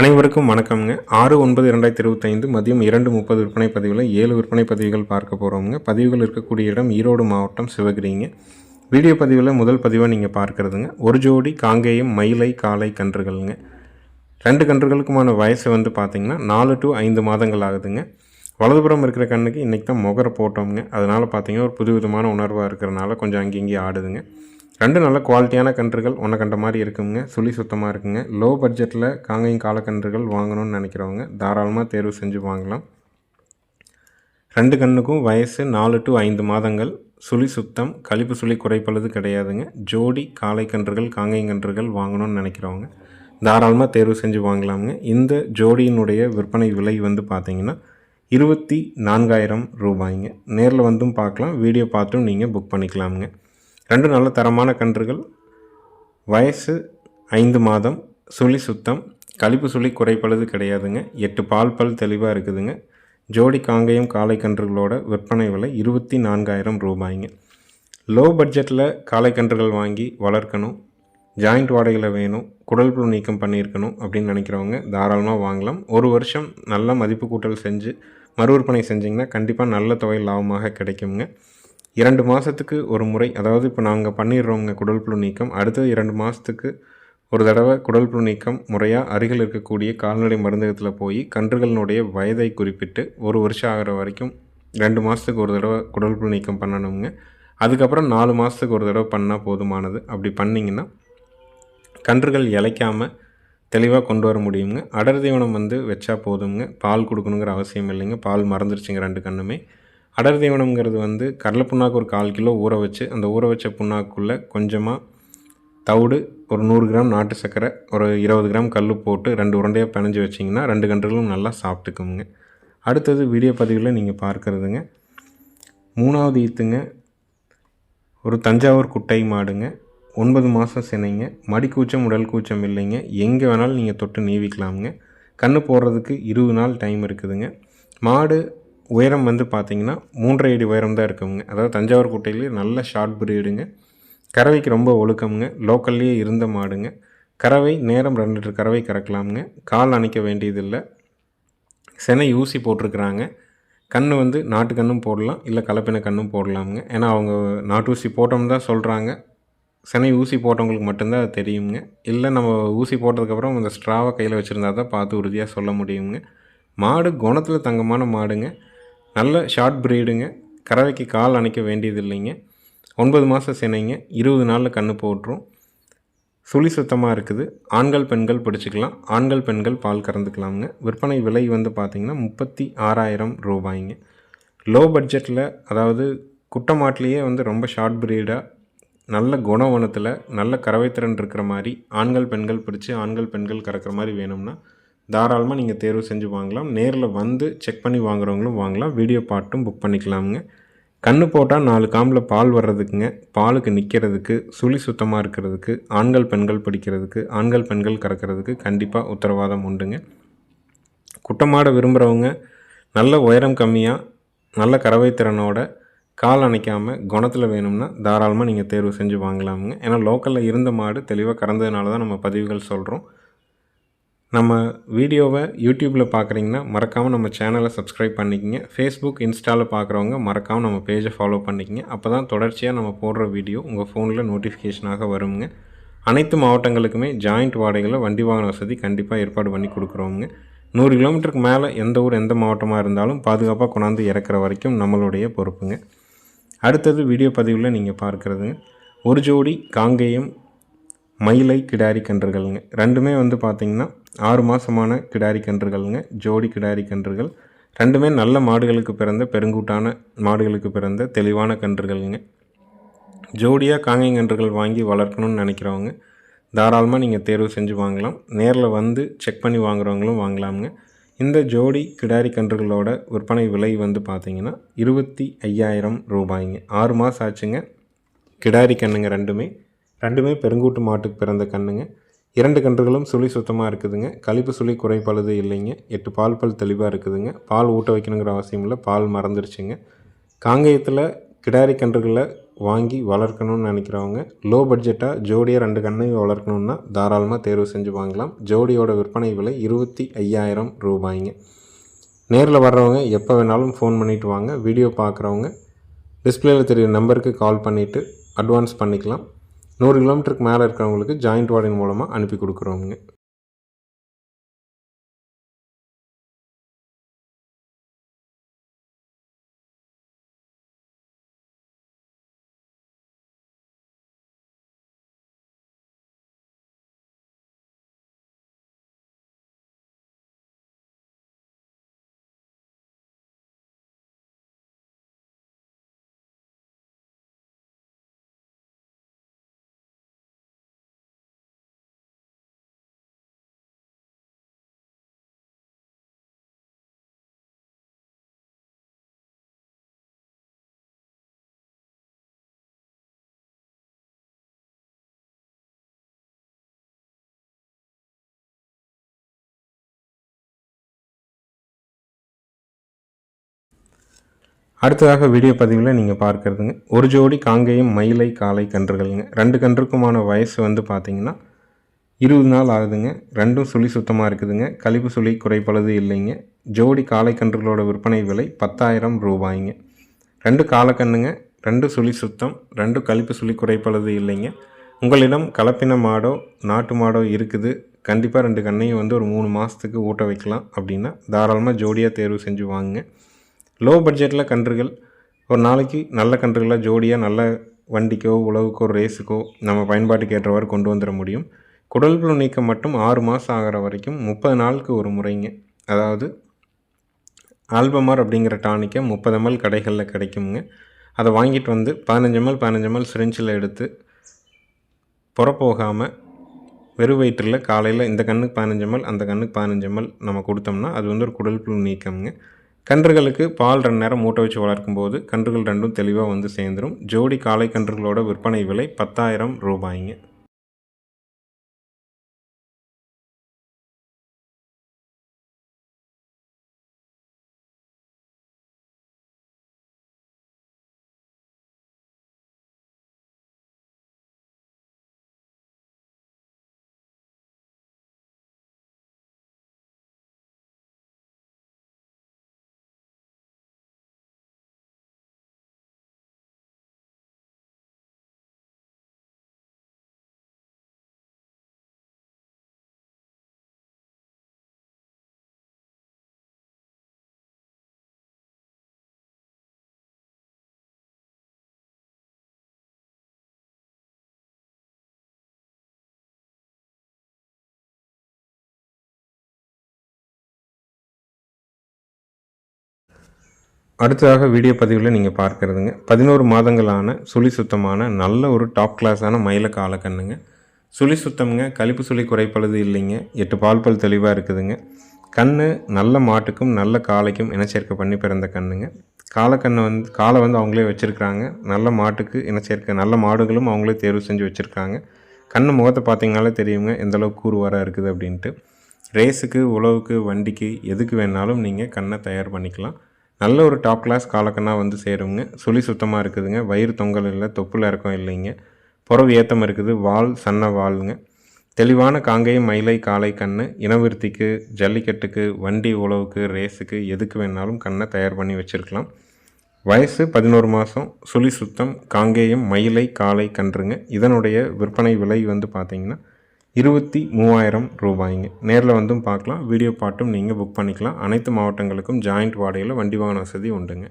அனைவருக்கும் வணக்கம்ங்க. ஆறு ஒன்பது இரண்டாயிரத்தி இருபத்தைந்து மதியம் இரண்டு முப்பது விற்பனை பதிவில் ஏழு விற்பனை பதிவுகள் பார்க்க போகிறோம்ங்க பதிவுகள் இருக்கக்கூடிய இடம் ஈரோடு மாவட்டம் சிவகிரிங்க. வீடியோ பதிவில் முதல் பதிவாக நீங்கள் பார்க்குறதுங்க. ஒரு ஜோடி காங்கேயம் மயிலை காலை கன்றுகள்ங்க. ரெண்டு கன்றுகளுக்குமான வயசு வந்து பார்த்திங்கன்னா நாலு டு ஐந்து மாதங்கள் ஆகுதுங்க. வலதுபுறம் இருக்கிற கண்ணுக்கு இன்றைக்கி தான் முகரை போட்டோம்ங்க. அதனால் பார்த்தீங்கன்னா ஒரு புதுவிதமான உணர்வாக இருக்கிறனால கொஞ்சம் அங்கே ஆடுதுங்க. ரெண்டு நல்ல குவாலிட்டியான கன்றுகள் ஒன்றை கண்ட மாதிரி இருக்குங்க. சுழி சுத்தமாக இருக்குங்க. லோ பட்ஜெட்டில் காங்கையும் காலக்கன்றுகள் வாங்கணும்னு நினைக்கிறவங்க தாராளமாக தேர்வு செஞ்சு வாங்கலாம். ரெண்டு கண்ணுக்கும் வயசு நாலு டு ஐந்து மாதங்கள். சுழி சுத்தம் கழிப்பு சுழி குறைப்பளது கிடையாதுங்க. ஜோடி காளை கன்றுகள் காங்கையும் கன்றுகள் வாங்கணும்னு நினைக்கிறவங்க தாராளமாக தேர்வு செஞ்சு வாங்கலாமுங்க. இந்த ஜோடியினுடைய விற்பனை விலை வந்து பார்த்திங்கன்னா இருபத்தி நான்காயிரம் ரூபாய்ங்க. நேரில் வந்தும் பார்க்கலாம் வீடியோ பார்த்தும் நீங்கள் புக் பண்ணிக்கலாமுங்க. ரெண்டு நல்ல தரமான கன்றுகள். வயசு ஐந்து மாதம் சுழி சுத்தம் கழிப்பு சுழி குறைப்பளது கிடையாதுங்க. எட்டு பால் பல் தெளிவாக இருக்குதுங்க. ஜோடி காங்கேயம் காளை கன்றுகளோட விற்பனை விலை இருபத்தி நான்காயிரம் ரூபாய்ங்க. லோ பட்ஜெட்டில் காளை கன்றுகள் வாங்கி வளர்க்கணும். ஜாயிண்ட் வாடகையில் வேணும். குடல் புழு நீக்கம் பண்ணியிருக்கணும் அப்படின்னு நினைக்கிறவங்க தாராளமாக வாங்கலாம். ஒரு வருஷம் நல்ல மதிப்பு கூட்டல் செஞ்சு மறு விற்பனை செஞ்சிங்கன்னா கண்டிப்பாக நல்ல தொகை லாபமாக கிடைக்குங்க. இரண்டு மாதத்துக்கு ஒரு முறை அதாவது இப்போ நாங்கள் பண்ணிடுறோங்க குடல் புழு நீக்கம். அடுத்தது இரண்டு மாதத்துக்கு ஒரு தடவை குடல் புழு நீக்கம் முறையாக அருகில் இருக்கக்கூடிய கால்நடை மருந்தகத்தில் போய் கன்றுகளினுடைய வயதை குறிப்பிட்டு ஒரு வருஷம் ஆகிற வரைக்கும் ரெண்டு மாதத்துக்கு ஒரு தடவை குடல் புழு நீக்கம் பண்ணணுங்க. அதுக்கப்புறம் நாலு மாதத்துக்கு ஒரு தடவை பண்ணால் போதுமானது. அப்படி பண்ணிங்கன்னா கன்றுகள் இலைக்காமல் தெளிவாக கொண்டு வர முடியுங்க. அடர் தீவனம் வந்து வச்சா போதுங்க பால் கொடுக்கணுங்கிற அவசியம் இல்லைங்க. பால் மறந்துருச்சுங்க ரெண்டு கண்ணுமே. அடர் தீவனம்ங்கிறது வந்து கடலை புண்ணாக்கு ஒரு கால் கிலோ ஊற வச்சு அந்த ஊற வச்ச புண்ணாக்குள்ளே கொஞ்சமாக தவிடு ஒரு நூறு கிராம் நாட்டு சர்க்கரை ஒரு இருபது கிராம் கல் போட்டு ரெண்டு உருண்டையாக பிணைஞ்சு வச்சிங்கன்னா ரெண்டு கன்றுகளும் நல்லா சாப்பிட்டுக்குங்க. அடுத்தது வீடியோ பதிவில் நீங்கள் பார்க்குறதுங்க. மூணாவது ஈத்துங்க ஒரு தஞ்சாவூர் குட்டை மாடுங்க. ஒன்பது மாதம் சினைங்க மடி கூச்சம் உடல் கூச்சம் இல்லைங்க. எங்கே வேணாலும் நீங்கள் தொட்டு நீவிக்கலாமுங்க. கன்று போடுறதுக்கு இருபது நாள் டைம் இருக்குதுங்க. மாடு உயரம் வந்து பார்த்திங்கன்னா மூன்றரை அடி உயரம் தான் இருக்குங்க. அதாவது தஞ்சாவூர் குட்டையிலே நல்ல ஷார்ட் பிரீடுங்க கறவைக்கு ரொம்ப ஒழுக்கமுங்க. லோக்கல்லையே இருந்த மாடுங்க. கறவை நேரம் ரெண்டு லிட்டர் கறவை கறக்கலாமுங்க. கால் அணைக்க வேண்டியதில்லை. செனை ஊசி போட்டிருக்கிறாங்க. கண் வந்து நாட்டு கண்ணும் போடலாம். இல்லை கலப்பின கண்ணும் போடலாமுங்க. ஏன்னா அவங்க நாட்டு ஊசி போட்டோம்னு தான் சொல்கிறாங்க செனை ஊசி போட்டவங்களுக்கு மட்டும்தான் அது தெரியுங்க இல்லை நம்ம ஊசி போட்டதுக்கப்புறம் அந்த ஸ்ட்ராவை கையில் வச்சுருந்தா தான் பார்த்து உறுதியாக சொல்ல முடியுங்க மாடு குணத்தில் தங்கமான மாடுங்க. நல்ல ஷார்ட் ப்ரீடுங்க கறவைக்கு கால் அணைக்க வேண்டியது இல்லைங்க ஒன்பது மாதம் சினைங்க. இருபது நாளில் கன்று போட்டுரும். சுழி சுத்தமாக இருக்குது. ஆண்கள் பெண்கள் பிடிச்சிக்கலாம். ஆண்கள் பெண்கள் பால் கறந்துக்கலாமுங்க. விற்பனை விலை வந்து பார்த்திங்கன்னா முப்பத்தி ஆறாயிரம் ரூபாய்ங்க. லோ பட்ஜெட்டில் அதாவது குட்டமாட்டிலேயே வந்து ரொம்ப ஷார்ட் ப்ரீடாக நல்ல குணவனத்தில் நல்ல கறவைத்திறன் இருக்கிற மாதிரி ஆண்கள் பெண்கள் பிடிச்சி ஆண்கள் பெண்கள் கறக்கிற மாதிரி வேணும்னா தாராளமாக நீங்கள் தேர்வு செஞ்சு வாங்கலாம். நேரில் வந்து செக் பண்ணி வாங்குறவங்களும் வாங்கலாம். வீடியோ பாட்டும் புக் பண்ணிக்கலாமுங்க. கண்ணு போட்டால் நாலு காம்பில் பால் வர்றதுக்குங்க. பாலுக்கு நிற்கிறதுக்கு சுழி சுத்தமாக இருக்கிறதுக்கு ஆண்கள் பெண்கள் பிடிக்கிறதுக்கு ஆண்கள் பெண்கள் கறக்கிறதுக்கு கண்டிப்பாக உத்தரவாதம் உண்டுங்க. குட்டமாட விரும்புகிறவங்க நல்ல உயரம் கம்மியாக நல்ல கறவை திறனோட கால் அணைக்காமல் குணத்தில் வேணும்னா தாராளமாக நீங்கள் தேர்வு செஞ்சு வாங்கலாமுங்க. ஏன்னா லோக்கலில் இருந்த மாடு தெளிவாக கறந்ததுனால தான் நம்ம பதிவுகள் சொல்கிறோம் நம்ம வீடியோவை யூடியூப்பில் பார்க்குறீங்கன்னா மறக்காமல் நம்ம சேனலை சப்ஸ்கிரைப் பண்ணிக்கங்க. ஃபேஸ்புக் இன்ஸ்டாவில் பார்க்குறவங்க மறக்காமல் நம்ம பேஜை ஃபாலோ பண்ணிக்கங்க. அப்போ தான் தொடர்ச்சியாக நம்ம போடுற வீடியோ உங்கள் ஃபோனில் நோட்டிஃபிகேஷனாக வருங்க. அனைத்து மாவட்டங்களுக்குமே ஜாயிண்ட் வாடகையில் வண்டி வாகன வசதி கண்டிப்பாக ஏற்பாடு பண்ணி கொடுக்குறோங்க. நூறு கிலோமீட்டருக்கு மேலே எந்த ஊர் எந்த மாவட்டமாக இருந்தாலும் பாதுகாப்பாக கொண்டாந்து இறக்குற வரைக்கும் நம்மளுடைய பொறுப்புங்க. அடுத்தது வீடியோ பதிவில் நீங்கள் பார்க்குறதுங்க. ஒரு ஜோடி காங்கேயம் மயிலை கிடாரி கன்றுகள்ங்க. ரெண்டுமே வந்து பார்த்திங்கன்னா ஆறு மாதமான கிடாரி கன்றுகள்ங்க. ஜோடி கிடாரி கன்றுகள். ரெண்டுமே நல்ல மாடுகளுக்கு பிறந்த பெருங்கூட்டான மாடுகளுக்கு பிறந்த தெளிவான கன்றுகள்ங்க. ஜோடியாக காங்கை கன்றுகள் வாங்கி வளர்க்கணும்னு நினைக்கிறவங்க தாராளமாக நீங்கள் தேர்வு செஞ்சு வாங்கலாம். நேரில் வந்து செக் பண்ணி வாங்குறவங்களும் வாங்கலாமுங்க. இந்த ஜோடி கிடாரி கன்றுகளோட விற்பனை விலை வந்து பார்த்திங்கன்னா இருபத்தி ஐயாயிரம் ரூபாய்ங்க. ஆறு மாதம் ஆச்சுங்க. கிடாரி கண்ணுங்க ரெண்டுமே. ரெண்டுமே பெருங்கூட்டு மாட்டுக்கு பிறந்த கண்ணுங்க. இரண்டு கன்றுகளும் சுழி சுத்தமாக இருக்குதுங்க. கழிப்பு சுழி குறைப்பழுது இல்லைங்க. எட்டு பால் பல் தெளிவாக இருக்குதுங்க. பால் ஊட்ட வைக்கணுங்கிற அவசியம் இல்லை. பால் மறந்துருச்சுங்க. காங்கேயத்தில் கிடாரி கன்றுகளை வாங்கி வளர்க்கணும்னு நினைக்கிறவங்க லோ பட்ஜெட்டாக ஜோடியாக ரெண்டு கண்ணையும் வளர்க்கணுன்னா தாராளமாக தேர்வு செஞ்சு வாங்கலாம். ஜோடியோட விற்பனை விலை இருபத்தி ஐயாயிரம் ரூபாய்ங்க. நேரில் வர்றவங்க எப்போ வேணாலும் ஃபோன் பண்ணிவிட்டு வாங்க. வீடியோ பார்க்குறவங்க டிஸ்பிளேயில் தெரியுற நம்பருக்கு கால் பண்ணிவிட்டு அட்வான்ஸ் பண்ணிக்கலாம். நூறு கிலோமீட்டருக்கு மேலே இருக்கிறவங்களுக்கு ஜாயிண்ட் வார்டன் மூலமாக அனுப்பி கொடுக்குறோங்க அடுத்ததாக வீடியோ பதிவில் நீங்கள் பார்க்குறதுங்க. ஒரு ஜோடி காங்கேயம் மயிலை காலை கன்றுகள்ங்க. ரெண்டு கன்றுக்குமான வயசு வந்து பார்த்திங்கன்னா இருபது நாள் ஆகுதுங்க. ரெண்டும் சுழி சுத்தமாக இருக்குதுங்க. கழிப்பு சுழி குறைப்பளது இல்லைங்க. ஜோடி காலை கன்றுகளோட விற்பனை விலை பத்தாயிரம் ரூபாய்ங்க. ரெண்டு காலக்கண்ணுங்க ரெண்டு சுழி சுத்தம் ரெண்டு கழிப்பு சுழி குறைப்பளது இல்லைங்க. உங்களிடம் கலப்பின மாடோ நாட்டு மாடோ இருக்குது. கண்டிப்பாக ரெண்டு கண்ணையும் வந்து ஒரு மூணு மாதத்துக்கு ஊட்ட வைக்கலாம். அப்படின்னா தாராளமாக ஜோடியாக தேர்வு செஞ்சு வாங்குங்க. லோ பட்ஜெட்டில் கன்றுகள். ஒரு நாளைக்கு நல்ல கன்றுகளாக ஜோடியாக நல்ல வண்டிக்கோ உழவுக்கோ ரேஸுக்கோ நம்ம பயன்பாட்டுக்கு ஏற்றவாறு கொண்டு வந்துட முடியும். குடல் புழு நீக்கம் மட்டும் ஆறு மாதம் ஆகிற வரைக்கும் முப்பது நாளுக்கு ஒரு முறைங்க. அதாவது ஆல்பமார் அப்படிங்கிற டானிக்கை முப்பது எம்எல் கடைகளில் கிடைக்குங்க அதை வாங்கிட்டு வந்து பதினஞ்சு எம்எல் பதினஞ்சு எம்எல் சிரிஞ்சில் எடுத்து புறப்போகாமல் வெறும் வயிற்றில் காலையில் இந்த கண்ணுக்கு பதினஞ்சு எம்எல் அந்த கண்ணுக்கு பதினஞ்சு எம்எல் நம்ம கொடுத்தோம்னா அது வந்து ஒரு குடல் புழு நீக்கம்ங்க. கன்றுகளுக்கு பால் ரெண்டு நேரம் மூட்டை வச்சு வளர்க்கும் போது கன்றுகள் ரெண்டும் தெளிவாக வந்து சேர்ந்துடும் ஜோடி காளை கன்றுகளோட விற்பனை விலை பத்தாயிரம் ரூபாய்ங்க. அடுத்ததாக வீடியோ பதிவில் நீங்கள் பார்க்குறதுங்க. பதினோரு மாதங்களான சுழி சுத்தமான நல்ல ஒரு டாப் கிளாஸான மயில காலக்கண்ணுங்க. சுழி சுத்தம்ங்க கழிப்பு சுழி குறைப்பழுது இல்லைங்க. எட்டு பால் பல் தெளிவாக இருக்குதுங்க. கண் நல்ல மாட்டுக்கும் நல்ல காளைக்கும் இனச்சேர்க்கை பண்ணி பிறந்த கண்ணுங்க. காலக்கண்ணை வந்து காலை வந்து அவங்களே வச்சுருக்குறாங்க. நல்ல மாட்டுக்கு இனச்சேர்க்கை நல்ல மாடுகளும் அவங்களே தேர்வு செஞ்சு வச்சுருக்காங்க. கண் முகத்தை பார்த்தீங்கனாலே தெரியுங்க எந்தளவுக்கு கூறுவாராக இருக்குது அப்படின்ட்டு. ரேஸுக்கு உழவுக்கு வண்டிக்கு எதுக்கு வேணாலும் நீங்கள் கண்ணை தயார் பண்ணிக்கலாம். நல்ல ஒரு டாப் கிளாஸ் காலக்கண்ணாக வந்து சேருங்க. சுழி சுத்தமாக இருக்குதுங்க. வயிறு தொங்கல் இல்லை தொப்புள் இறக்கம் இல்லைங்க. புறவு ஏத்தம் இருக்குது. வால் சன்ன வாளுங்க தெளிவான காங்கேயம் மயிலை காலை கண்ணு இனவிருத்திக்கு ஜல்லிக்கட்டுக்கு வண்டி உழவுக்கு ரேஸுக்கு எதுக்கு வேணாலும் கண்ணை தயார் பண்ணி வச்சுருக்கலாம். வயசு பதினோரு மாதம் சுழி சுத்தம் காங்கேயம் மயிலை காலை கன்றுங்க. இதனுடைய விற்பனை விலை வந்து பார்த்திங்கன்னா இருபத்தி மூவாயிரம் ரூபாய்ங்க. நேரில் வந்தும் பார்க்கலாம். வீடியோ பாட்டும் நீங்கள் புக் பண்ணிக்கலாம். அனைத்து மாவட்டங்களுக்கும் ஜாயிண்ட் வாடகையில் வண்டி வாகன வசதி உண்டுங்க.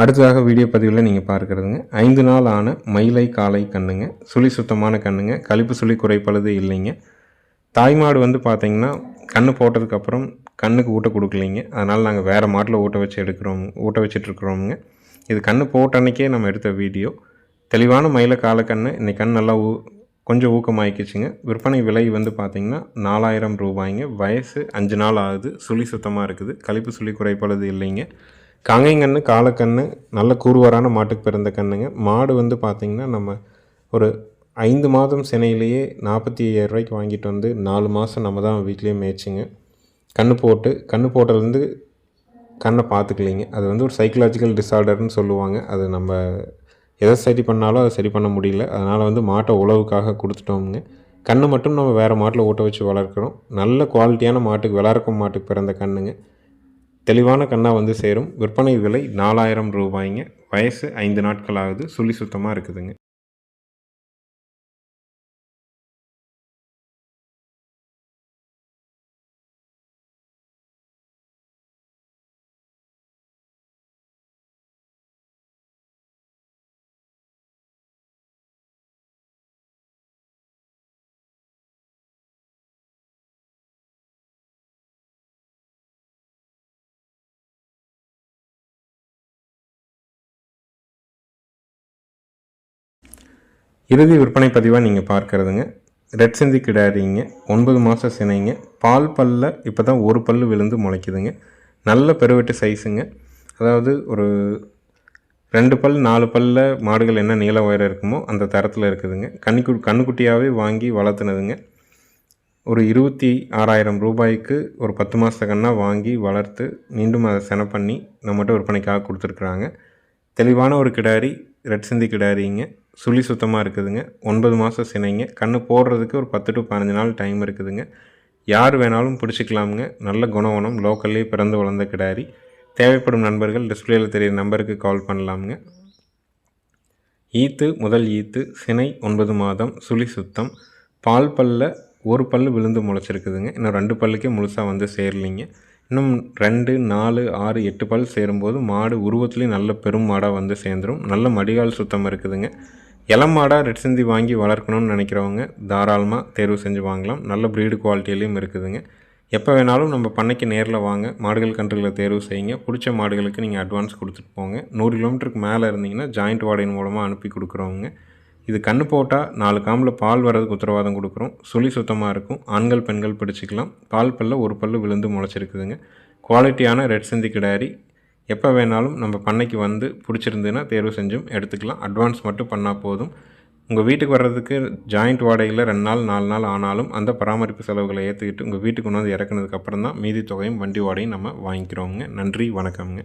அடுத்ததாக வீடியோ பதிவில் நீங்கள் பார்க்குறதுங்க. ஐந்து நாள் ஆன மயிலை காளை கண்ணுங்க. சுழி சுத்தமான கண்ணுங்க. கழிப்பு சுழி குறைப்பழுது இல்லைங்க. தாய்மாடு வந்து பார்த்தீங்கன்னா கன்று போட்டதுக்கப்புறம் கண்ணுக்கு ஊட்ட கொடுக்கலைங்க. அதனால் நாங்கள் வேறு மாட்டில் ஊட்ட வச்சு எடுக்கிறோம் ஊட்ட வச்சிட்ருக்குறோமுங்க இது கன்று போட்ட அன்னைக்கே நம்ம எடுத்த வீடியோ. தெளிவான மயில காலக்கன்று இன்றைக்கி கண் நல்லா ஊ கொஞ்சம் ஊக்கமாயிக்கிச்சுங்க. விற்பனை விலை வந்து பார்த்திங்கன்னா நாலாயிரம் ரூபாய்ங்க. வயசு அஞ்சு நாள் ஆகுது. சுழி சுத்தமாக இருக்குது. கழிப்பு சுழி குறைப்பழுது இல்லைங்க. காங்கைங்கன்று காலக்கன்று நல்ல கூறுவாரான மாட்டுக்கு பிறந்த கண்ணுங்க. மாடு வந்து பார்த்திங்கன்னா நம்ம ஒரு ஐந்து மாதம் சினையிலேயே நாற்பத்தி ஐயாயிரரூவாய்க்கு வாங்கிட்டு வந்து நாலு மாதம் நம்ம தான் வீட்லேயே மேய்ச்சிங்க. கன்று போட்டு கன்று போட்டதுலேருந்து கண்ணை பார்த்துக்கலிங்க அது வந்து ஒரு சைக்கலாஜிக்கல் டிஸார்டர்னு சொல்லுவாங்க. அது நம்ம எதை சரி பண்ணாலும் அதை சரி பண்ண முடியல. அதனால் வந்து மாட்டை உழவுக்காக கொடுத்துட்டோமுங்க. கண்ணை மட்டும் நம்ம வேறு மாட்டில் ஓட்ட வச்சு வளர்க்குறோம். நல்ல குவாலிட்டியான மாட்டுக்கு விளாட்றக்கும் மாட்டுக்கு பிறந்த கண்ணுங்க. தெளிவான கண்ணாக வந்து சேரும். விற்பனை விலை நாலாயிரம் ரூபாய்ங்க. வயசு ஐந்து நாட்கள் ஆகுது சுழி சுத்தமாக இருக்குதுங்க. இறுதி விற்பனை பதிவாக நீங்கள் பார்க்குறதுங்க. ரெட் சிந்தி கிடாரிங்க ஒன்பது மாதம் சினைங்க. பால் பல்ல இப்போ தான் ஒரு பல் விழுந்து முளைக்குதுங்க. நல்ல பெருவெட்டு சைஸுங்க. அதாவது ஒரு ரெண்டு பல் நாலு பல்ல மாடுகள் என்ன நீள உயரம் இருக்குமோ அந்த தரத்தில் இருக்குதுங்க. கண்ணிக்கு கண்ணுக்குட்டியாகவே வாங்கி வளர்த்துனதுங்க. ஒரு இருபத்தி ஆறாயிரம் ரூபாய்க்கு ஒரு பத்து மாத கண்ணாக வாங்கி வளர்த்து மீண்டும் அதை சென பண்ணி நம்மகிட்ட விற்பனைக்காக கொடுத்துருக்குறாங்க. தெளிவான ஒரு கிடாரி ரெட் சிந்தி கிடாரிங்க. சுழி சுத்தமாக இருக்குதுங்க. ஒன்பது மாதம் சினைங்க. கண்ணு போடுறதுக்கு ஒரு பத்து டு பதினஞ்சு நாள் டைம் இருக்குதுங்க. யார் வேணாலும் பிடிச்சிக்கலாமுங்க. நல்ல குணவனம் லோக்கல்லே பிறந்து வளர்ந்த கிடாரி. தேவைப்படும் நண்பர்கள் டிஸ்பிளேயில் தெரியிற நம்பருக்கு கால் பண்ணலாமுங்க. ஈத்து முதல் ஈத்து சினை ஒன்பது மாதம் சுழி சுத்தம். பால் பல்ல ஒரு பல் விழுந்து முளைச்சிருக்குதுங்க. இன்னும் ரெண்டு பல்லுக்கே முழுசாக வந்து சேரலிங்க. இன்னும் ரெண்டு நாலு ஆறு எட்டு பல் சேரும்போது மாடு உருவத்துலேயும் நல்ல பெரும் மாடாக வந்து சேர்ந்துடும் நல்ல மடிகால் சுத்தம் இருக்குதுங்க. இளம் மாடாக ரெட் சிந்தி வாங்கி வளர்க்கணும்னு நினைக்கிறவங்க தாராளமாக தேர்வு செஞ்சு வாங்கலாம். நல்ல ப்ரீடு குவாலிட்டியிலையும் இருக்குதுங்க. எப்போ வேணாலும் நம்ம பண்ணைக்கு நேரில் வாங்க. மாடுகள் கன்றுகளை தேர்வு செய்யுங்க. பிடிச்ச மாடுகளுக்கு நீங்கள் அட்வான்ஸ் கொடுத்துட்டு போங்க. நூறு கிலோமீட்டருக்கு மேலே இருந்தீங்கன்னா ஜாயிண்ட் வாடகை மூலமாக அனுப்பி கொடுக்குறவங்க இது கண்ணு போட்டால் நாலு காம்பில் பால் வர்றதுக்கு உத்தரவாதம் கொடுக்குறோம். சுழி சுத்தமாக இருக்கும். ஆண்கள் பெண்கள் பிடிச்சிக்கலாம். பால் பல்ல ஒரு பல்லு விழுந்து முளைச்சிருக்குதுங்க. குவாலிட்டியான ரெட் சிந்தி கிடாரி. எப்போ வேணாலும் நம்ம பண்ணைக்கு வந்து பிடிச்சிருந்துன்னா தேர்வு செஞ்சும் எடுத்துக்கலாம். அட்வான்ஸ் மட்டும் பண்ணால் போதும். உங்கள் வீட்டுக்கு வர்றதுக்கு ஜாயிண்ட் வாடகையில் ரெண்டு நாள் நாலு நாள் ஆனாலும் அந்த பராமரிப்பு செலவுகளை ஏற்றுக்கிட்டு உங்கள் வீட்டுக்கு கொண்டு வந்து இறக்குனதுக்கப்புறம் தான் மீதி தொகையும் வண்டி வாடகையும் நம்ம வாங்கிக்கிறோங்க நன்றி வணக்கம்ங்க.